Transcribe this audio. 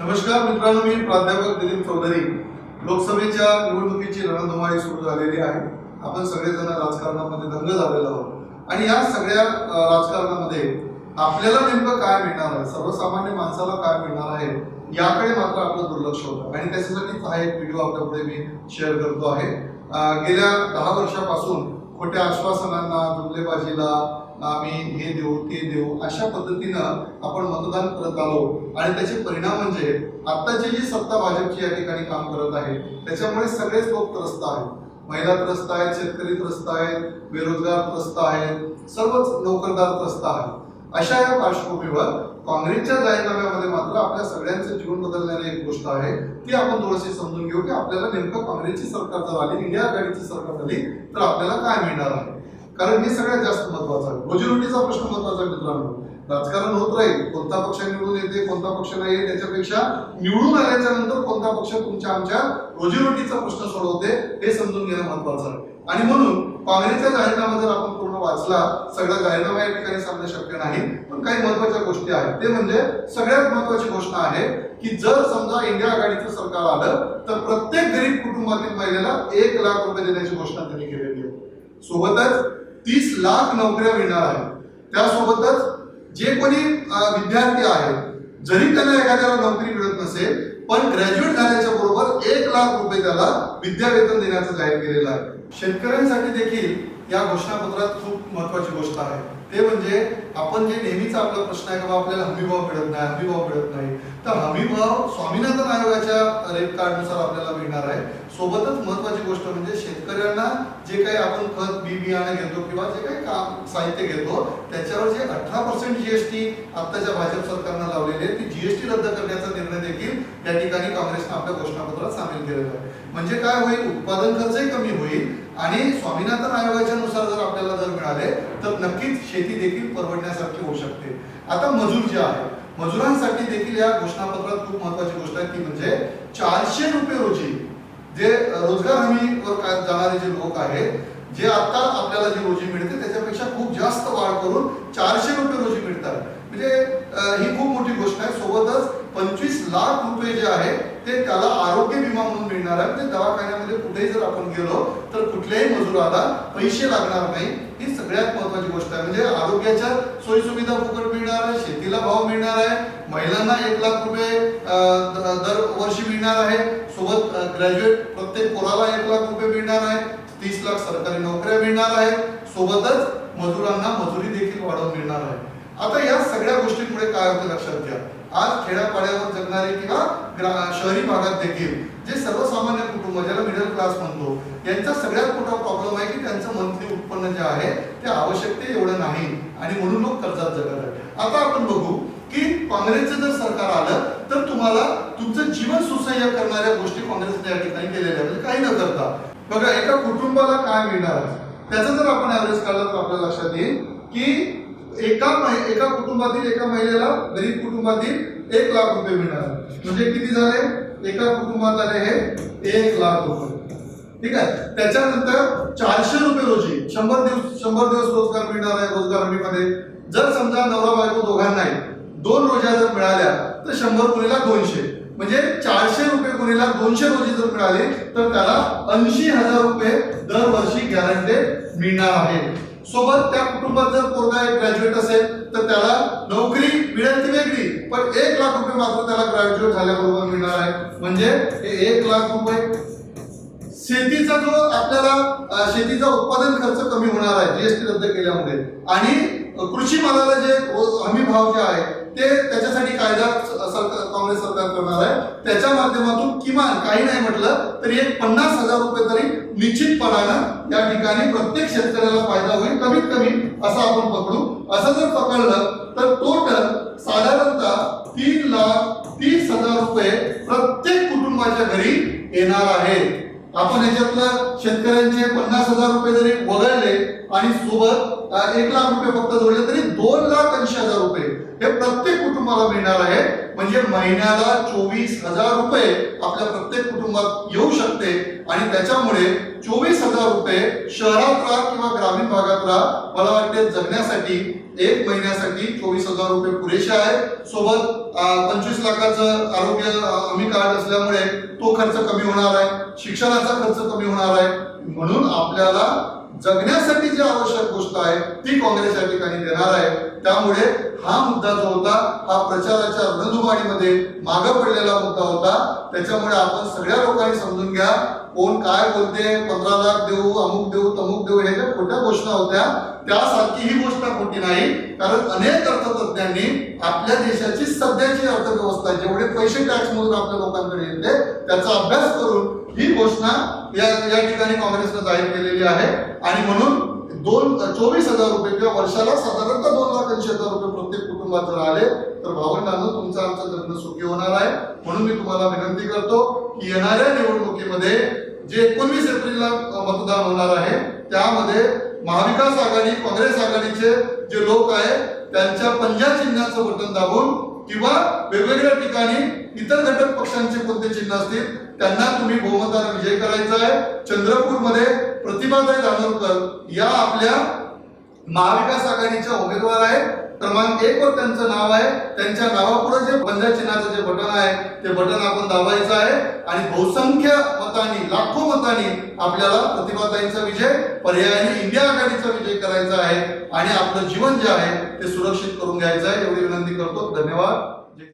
नमस्कार मित्रांनो मी प्राध्यापक दिलीप चौधरी. लोकसभेच्या निवडणुकीची रणधुमाळी सुरू झालेली आहे. आपण सगळेजण राजकारणामध्ये दंग झालेलो आहोत. आणि या सगळ्या राजकारणामध्ये आपल्याला नेमकं काय मिळणार आहे? सर्वसामान्य माणसाला काय मिळणार आहे? याकडे मात्र आपलं दुर्लक्ष होतं. आणि त्याच्यासाठीच हा एक व्हिडिओ आपल्यापुढे मी शेअर करतो आहे. गेल्या दहा वर्षापासून खोट्या आश्वासनांना जुमलेबाजीला आम्ही हे देऊ ते देऊ अशा पद्धतीनं आपण मतदान करत आलो. आणि त्याचे परिणाम म्हणजे आत्ताची जी सत्ता भाजपची या ठिकाणी काम करत आहे त्याच्यामुळे सगळेच लोक त्रस्त आहेत. महिला त्रस्त आहेत शेतकरी त्रस्त आहेत बेरोजगार त्रस्त आहेत सर्वच नोकरदार त्रस्त आहेत. अशा या पार्श्वभूमीवर काँग्रेसच्या जाहीरनाम्यामध्ये मात्र आपल्या सगळ्यांचं जीवन बदलणारी एक गोष्ट आहे ती आपण थोडीशी समजून घेऊ की आपल्याला नेमकं काँग्रेसची सरकार जर आली इंडिया आघाडीची सरकार झाली तर आपल्याला काय मिळणार आहे? कारण हे सगळ्यात जास्त महत्वाचं आहे. रोजीरोटीचा प्रश्न महत्त्वाचा आहे मित्रांनो. राजकारण होत राहील कोणता पक्ष निवडून येते कोणता पक्ष नाही त्याच्यापेक्षा निवडून आल्याच्यानंतर कोणता पक्ष तुमच्या आमच्या रोजीरोटीचा प्रश्न सोडवते हे समजून घेणं महत्वाचं आहे. आणि म्हणून काँग्रेसचा जाहीरनामा जर आपण पूर्ण वाचला सगळा जाहीरनामा या ठिकाणी सांगणं शक्य नाही पण काही महत्त्वाच्या गोष्टी आहेत. ते म्हणजे सगळ्यात महत्वाची गोष्ट आहे की जर समजा इंडिया आघाडीचं सरकार आलं तर प्रत्येक गरीब कुटुंबातील महिलेला एक लाख रुपये देण्याची घोषणा त्यांनी केलेली आहे. सोबतच तीस लाख नोकऱ्या मिळणार आहेत. त्यासोबतच जे कोणी विद्यार्थी आहेत जरी त्यांना एखाद्याला नोकरी मिळत नसेल पण ग्रॅज्युएट झाल्याच्या बरोबर एक लाख रुपये त्याला विद्यावेतन देण्याचं जाहीर केलेलं आहे. शेतकऱ्यांसाठी देखील या घोषणापत्रात खूप महत्वाची गोष्ट आहे. ते म्हणजे आपण जे नेहमीचा आपला प्रश्न आहे की बाबा आपल्याला हमीभाव मिळत नाही हमीभाव मिळत नाही. तर हमीभाव स्वामीनाथन आयोगाच्या रेट कार्डनुसार आपल्याला मिळणार आहे. सोबतच महत्वाची गोष्ट म्हणजे शेतकऱ्यांना जे काही आपण खत बी बियाणं घेतो किंवा जे काही काम साहित्य घेतो त्याच्यावर जे अठरा पर्सेंट जीएसटी आत्ताच्या भाजप सरकारनं लावलेले आहे, ती जीएसटी रद्द करण्याचा निर्णय देखील त्या ठिकाणी काँग्रेसनं आपल्या घोषणापत्रात सामील केलेला आहे. म्हणजे काय होईल? उत्पादन खर्चही कमी होईल आणि स्वामीनाथन आयोगाच्या नुसार जर आपल्याला जर मिळाले तर नक्कीच शेती देखील परवडण्यासारखी होऊ शकते. आता मजूर जे आहे मजुरांसाठी देखील या घोषणापत्रात खूप महत्वाची गोष्ट आहे ती म्हणजे चारशे रुपये रोजी जे रोजगार हमीवर जाणारे जे लोक आहेत जे आता आपल्याला जी रोजी मिळते त्याच्यापेक्षा खूप जास्त वाढ करून चारशे रुपये रोजी मिळतात. म्हणजे ही खूप मोठी गोष्ट आहे. सोबतच पंचवीस लाख रुपये जे आहे ते त्याला आरोग्य विमा म्हणून मिळणार आहे. म्हणजे दवाखान्यामध्ये कुठेही जर आपण गेलो तर कुठल्याही मजुराला पैसे लागणार नाही. ही सगळ्यात महत्वाची गोष्ट आहे. म्हणजे आरोग्याच्या सोयी सुविधा फुकट मिळणार आहे शेतीला भाव मिळणार आहे महिलांना एक लाख रुपये दर वर्षी मिळणार आहे. सोबत ग्रॅज्युएट प्रत्येक पोराला एक लाख रुपये मिळणार आहे. तीस लाख सरकारी नोकऱ्या मिळणार आहेत. सोबतच मजुरांना मजुरी देखील वाढवून मिळणार आहे. आता या सगळ्या गोष्टींमुळे काय होतं लक्षात घ्या. आज खेड्यापाड्यावर जगणारे किंवा शहरी भागात देखील जे सर्वसामान्य कुटुंब ज्याला मिडल क्लास म्हणतो यांचा सगळ्यात मोठा प्रॉब्लेम आहे की त्यांचं मंथली उत्पन्न जे आहे ते आवश्यकते एवढं नाही. आणि म्हणून लोक कर्जात जगत आहेत आता आपण बघू की काँग्रेसचं जर सरकार आलं तर तुम्हाला तुमचं जीवन सुसह्य करणाऱ्या गोष्टी काँग्रेसने या ठिकाणी केलेल्या म्हणजे काही न करता. बघा एका कुटुंबाला काय मिळणार? त्याचं जर आपण ऍव्हरेज काढलं तर आपल्या लक्षात येईल की एका एका कुटुंबातील एका महिलेला गरीब कुटुंबातील एक लाख रुपये मिळणार. म्हणजे किती झाले? एका कुटुंबात आले हे एक लाख रुपये. ठीक आहे? त्याच्यानंतर चारशे रुपये रोजी शंभर दिवस शंभर दिवस रोजगार मिळणार आहे रोजगार हमीमध्ये जर समजा नवरा बायको दोघांनाही दोन रोजा जर मिळाल्या तर शंभर गुणीला दोनशे. म्हणजे चारशे रुपये गुणीला दोनशे रोजी जर मिळाले तर त्याला ऐंशी हजार रुपये दरवर्षी गॅरंटेड मिळणार आहे. सोबत त्या कुटुंबात जर पोरगा एक ग्रॅज्युएट असेल तर त्याला नोकरी मिळेल ती वेगळी. पण एक लाख रुपये मात्र त्याला ग्रॅज्युएट झाल्याबरोबर मिळणार आहे. म्हणजे हे एक लाख रुपये शेतीचा जो आपल्याला शेतीचा उत्पादन खर्च कमी होणार आहे जीएसटी रद्द केल्यामुळे. आणि कृषी मालाला जे हमी भाव जे आहे ते त्याच्यासाठी कायदा सरकार काँग्रेस करणार आहे. त्याच्या माध्यमातून किमान काही नाही म्हटलं तरी एक पन्नास हजार रुपये तरी निश्चितपणानं या ठिकाणी प्रत्येक शेतकऱ्याला फायदा होईल कमीत कमी असं आपण पकडू. असं जर पकडलं तर टोटल साधारणतः तीन लाख तीस हजार रुपये प्रत्येक कुटुंबाच्या घरी येणार आहे आपण याच्यातलं शेतकऱ्यांचे पन्नास हजार रुपये जरी वगळले आणि सोबत एक लाख रुपये फक्त जोडले तरी दोन लाख ऐंशी हजार रुपये हे प्रत्येक कुटुंबाला मिळणार आहे. म्हणजे महिन्याला चोवीस हजार रुपये आपल्या प्रत्येक कुटुंबात येऊ शकते. आणि त्याच्यामुळे चोवीस हजार रुपये शहरात राहा किंवा ग्रामीण भागात राहा मला वाटते जगण्यासाठी एक महिन्यासाठी चोवीस हजार रुपये पुरेसे आहे. सोबत पंचवीस लाखाचं आरोग्य अं, हमी कार्ड असल्यामुळे तो खर्च कमी होणार आहे. शिक्षणाचा खर्च कमी होणार आहे. म्हणून आपल्याला जगण्यासाठी जी आवश्यक गोष्ट आहे ती काँग्रेस या ठिकाणी देणार आहे. त्यामुळे हा मुद्दा जो होता हा प्रचाराच्या रणधुमाळीमध्ये मागं पडलेला मुद्दा होता. त्याच्यामुळे आपण सगळ्या लोकांनी समजून घ्या कोण काय बोलते पंधरा लाख देऊ अमुक देऊ तमुक देऊ हे ज्या खोट्या घोषणा होत्या त्यासारखी ही गोष्ट खोटी नाही. कारण अनेक अर्थतज्ञांनी आपल्या देशाची सध्याची अर्थव्यवस्था जेवढे पैसे टॅक्स मधून आपल्या लोकांकडे येते त्याचा अभ्यास करून ही घोषणा या या ठिकाणी काँग्रेसनं जाहीर केलेली आहे. आणि म्हणून दोन चोवीस हजार रुपये किंवा वर्षाला साधारणतः दोन लाख ऐंशी हजार रुपये प्रत्येक कुटुंबात जर आले तर भावंडांनो तुमचं आमचं लग्न सुखी होणार आहे. म्हणून मी तुम्हाला विनंती करतो की येणाऱ्या निवडणुकीमध्ये जे एकोणवीस एप्रिलला मतदान होणार आहे त्यामध्ये महाविकास आघाडी काँग्रेस आघाडीचे जे लोक आहेत त्यांच्या पंजा चिन्हाचं बटन दाबून किंवा वेगवेगळ्या ठिकाणी इतर घटक पक्षांचे कोणते चिन्ह असतील त्यांना तुम्ही बहुमताने विजय करायचा आहे. चंद्रपूरमध्ये प्रतिभाताई धानोरकर या आपल्या महाविकास आघाडीच्या उमेदवार आहेत. क्रमांक एक वर त्यांचं नाव आहे. त्यांच्या नावापुढे जे पंजा चिन्हाचं जे बटन आहे ते बटन आपण दाबायचं आहे. आणि बहुसंख्य मतांनी लाखो मतांनी आपल्याला प्रतिभाताईंचा विजय पर्यायाने इंडिया आघाडीचा विजय करायचा आहे. आणि आपलं जीवन जे आहे ते सुरक्षित करून घ्यायचं आहे. एवढी विनंती करतो. धन्यवाद.